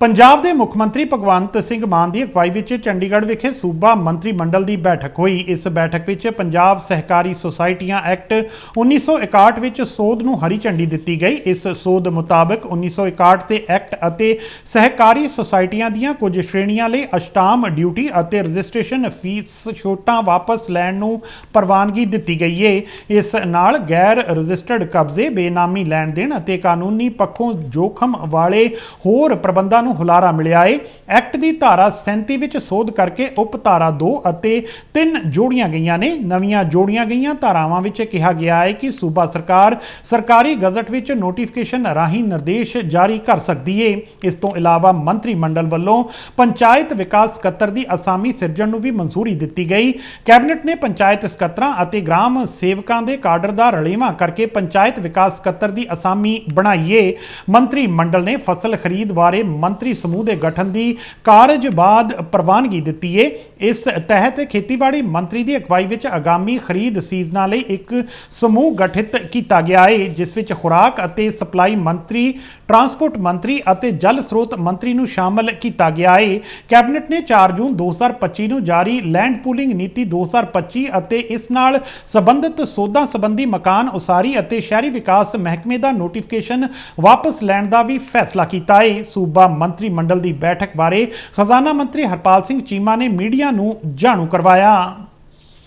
ਪੰਜਾਬ ਦੇ ਮੁੱਖ ਮੰਤਰੀ ਭਗਵੰਤ ਸਿੰਘ ਮਾਨ ਦੀ ਅਗਵਾਈ ਵਿੱਚ ਚੰਡੀਗੜ੍ਹ ਵਿਖੇ ਸੂਬਾ ਮੰਤਰੀ ਮੰਡਲ ਦੀ ਬੈਠਕ ਹੋਈ। ਇਸ ਬੈਠਕ ਵਿੱਚ ਪੰਜਾਬ ਸਹਿਕਾਰੀ ਸੁਸਾਇਟੀਆਂ ਐਕਟ 1961 ਵਿੱਚ ਸੋਧ ਨੂੰ ਹਰੀ ਝੰਡੀ ਦਿੱਤੀ ਗਈ। ਇਸ ਸੋਧ ਮੁਤਾਬਕ 1961 ਦੇ ਐਕਟ ਅਤੇ ਸਹਿਕਾਰੀ ਸੁਸਾਇਟੀਆਂ ਦੀਆਂ ਕੁਝ ਸ਼੍ਰੇਣੀਆਂ ਲਈ ਅਸ਼ਟਾਮ ਡਿਊਟੀ ਅਤੇ ਰਜਿਸਟ੍ਰੇਸ਼ਨ ਫੀਸ ਛੋਟਾਂ ਵਾਪਸ ਲੈਣ ਨੂੰ ਪ੍ਰਵਾਨਗੀ ਦਿੱਤੀ ਗਈ ਹੈ ਇਸ ਨਾਲ ਗੈਰ ਰਜਿਸਟਰਡ ਕਬਜ਼ੇ, ਬੇਨਾਮੀ ਲੈਣ ਦੇਣ ਅਤੇ ਕਾਨੂੰਨੀ ਪੱਖੋਂ ਜੋਖਮ ਵਾਲੇ ਹੋਰ ਪ੍ਰਬੰਧਾਂ ਨੂੰ ਹੁਲਾਰਾ ਮਿਲਿਆ ਏ। ਐਕਟ ਦੀ ਧਾਰਾ 37 ਵਿੱਚ ਸੋਧ ਕਰਕੇ ਉਪ ਧਾਰਾ 2 ਅਤੇ 3 ਜੋੜੀਆਂ ਗਈਆਂ ਨੇ। ਨਵੀਆਂ ਜੋੜੀਆਂ ਗਈਆਂ। ਧਾਰਾਵਾਂ ਵਿੱਚ ਕਿਹਾ ਗਿਆ ਹੈ ਕਿ ਸੂਬਾ ਸਰਕਾਰ ਸਰਕਾਰੀ ਗਜ਼ਟ ਵਿੱਚ ਨੋਟੀਫਿਕੇਸ਼ਨ ਰਾਹੀਂ ਨਿਰਦੇਸ਼ ਜਾਰੀ ਕਰ ਸਕਦੀ ਏ। ਇਸ ਤੋਂ ਇਲਾਵਾ ਮੰਤਰੀ ਮੰਡਲ ਵੱਲੋਂ ਪੰਚਾਇਤ ਵਿਕਾਸ ਸਕੱਤਰ ਦੀ ਅਸਾਮੀ ਸਿਰਜਣ ਨੂੰ ਵੀ ਮਨਜ਼ੂਰੀ ਦਿੱਤੀ ਗਈ। ਕੈਬਨਿਟ ਨੇ ਪੰਚਾਇਤ ਸਕੱਤਰਾਂ ਅਤੇ ਗ੍ਰਾਮ ਸੇਵਕਾਂ ਦੇ ਕਾਡਰ ਦਾ ਰਲੇਵਾਂ ਕਰਕੇ ਪੰਚਾਇਤ ਵਿਕਾਸ ਸਕੱਤਰ ਦੀ ਅਸਾਮੀ ਬਣਾਈਏ ਮੰਤਰੀ ਮੰਡਲ ਨੇ ਫਸਲ ਖਰੀਦ ਬਾਰੇ ਮੰਤਰੀ ਮੰਤਰੀ ਸਮੂਹ ਦੇ ਗਠਨ ਦੀ ਕਾਰਜ ਬਾਅਦ ਪ੍ਰਵਾਨਗੀ ਦਿੱਤੀ ਏ। ਇਸ ਤਹਿਤ ਖੇਤੀਬਾੜੀ ਮੰਤਰੀ ਦੀ ਅਗਵਾਈ ਵਿੱਚ ਆਗਾਮੀ ਖਰੀਦ ਸੀਜ਼ਨਾਂ ਲਈ ਇੱਕ ਸਮੂਹ ਗਠਿਤ ਕੀਤਾ ਗਿਆ ਏ, ਜਿਸ ਵਿੱਚ ਖੁਰਾਕ ਅਤੇ ਸਪਲਾਈ ਮੰਤਰੀ, ਟਰਾਂਸਪੋਰਟ ਮੰਤਰੀ ਅਤੇ ਜਲ ਸਰੋਤ ਮੰਤਰੀ ਨੂੰ ਸ਼ਾਮਲ ਕੀਤਾ ਗਿਆ ਏ। ਕੈਬਨਿਟ ਨੇ 4 ਜੂਨ 2025 ਨੂੰ ਜਾਰੀ ਲੈਂਡ ਪੂਲਿੰਗ ਨੀਤੀ 2025 ਅਤੇ ਇਸ ਨਾਲ ਸੰਬੰਧਿਤ ਸੋਧਾਂ ਸੰਬੰਧੀ ਮਕਾਨ ਉਸਾਰੀ ਅਤੇ ਸ਼ਹਿਰੀ ਵਿਕਾਸ ਮਹਿਕਮੇ ਦਾ ਨੋਟੀਫਿਕੇਸ਼ਨ ਵਾਪਸ ਲੈਣ ਦਾ ਵੀ ਫੈਸਲਾ ਕੀਤਾ ਏ। ਸੂਬਾ ਮੰਤਰੀ ਮੰਡਲ ਦੀ ਬੈਠਕ ਬਾਰੇ ਖਜ਼ਾਨਾ ਮੰਤਰੀ ਹਰਪਾਲ ਸਿੰਘ ਚੀਮਾ ਨੇ ਮੀਡੀਆ ਨੂੰ ਜਾਣੂ ਕਰਵਾਇਆ।